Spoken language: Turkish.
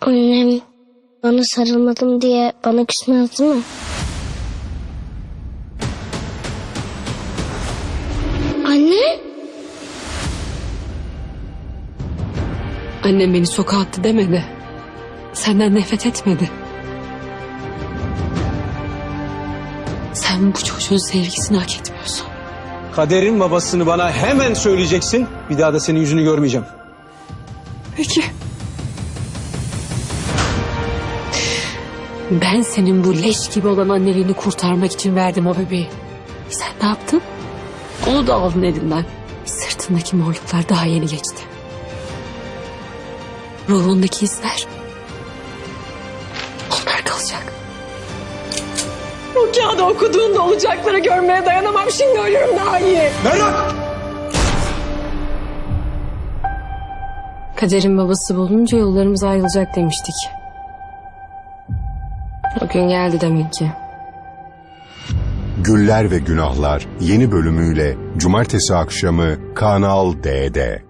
Annem bana sarılmadım diye bana küsmez değil mi? Anne? Annem beni sokağa attı demedi. Senden nefret etmedi. Sen bu çocuğun sevgisini hak etmiyorsun. Kaderin babasını bana hemen söyleyeceksin. Bir daha da senin yüzünü görmeyeceğim. Peki. Ben senin bu leş gibi olan anneliğini kurtarmak için verdim o bebeği. Sen ne yaptın? Onu da aldın elinden. Sırtındaki morluklar daha yeni geçti. Ruhundaki izler. Onlar kalacak. O kağıdı okuduğunda olacakları görmeye dayanamam. Şimdi ölürüm daha iyi. Berrak! Kaderin babası bulunca yollarımız ayrılacak demiştik. O gün geldi demek ki. Güller ve Günahlar yeni bölümüyle cumartesi akşamı Kanal D'de.